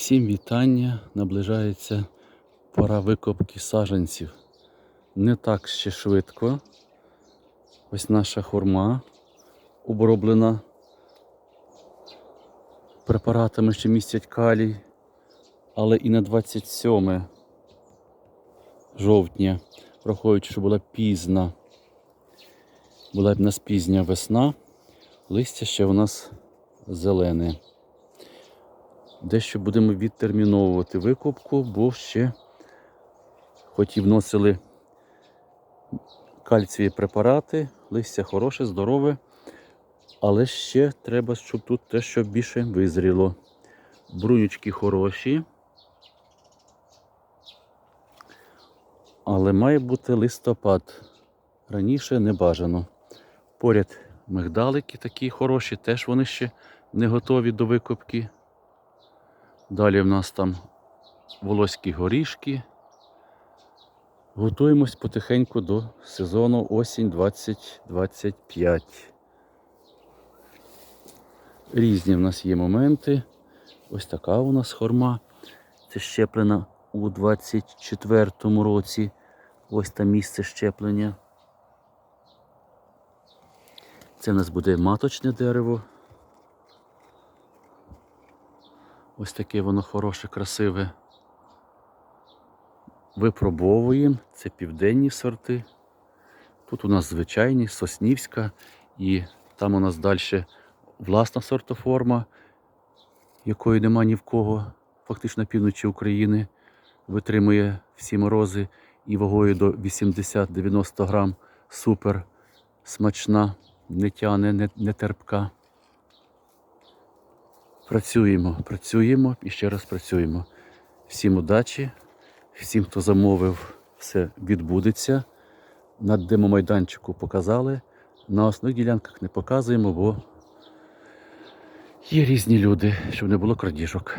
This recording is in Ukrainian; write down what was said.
Всім вітання. Наближається пора викопки саджанців. Не так ще швидко. Ось наша хурма оброблена препаратами, що містять калій, але і на 27 жовтня, враховуючи, що була пізна, була б нас пізня весна, листя ще у нас зелене. Дещо будемо відтерміновувати викупку, бо ще хоч і вносили кальцієві препарати, листя хороше, здорове, але ще треба, щоб тут те, що більше визріло. Брунючки хороші. Але має бути листопад. Раніше не бажано. Поряд мигдалики такі хороші, теж вони ще не готові до викопки. Далі в нас там волоські горішки. Готуємось потихеньку до сезону осінь 2025. Різні в нас є моменти. Ось така у нас хорма. Це щеплена у 24-му році. Ось там місце щеплення. Це в нас буде маточне дерево. Ось таке воно хороше, красиве. Випробовуємо. Це південні сорти. Тут у нас звичайні, соснівська, і там у нас далі власна сортоформа, якої нема ні в кого, фактично півночі України. Витримує всі морози і вагою до 80-90 грам. Супер смачна, не тяне, не, не терпка. Працюємо, працюємо і ще раз працюємо. Всім удачі, всім, хто замовив, все відбудеться. На демомайданчику показали. На основних ділянках не показуємо, бо є різні люди, щоб не було крадіжок.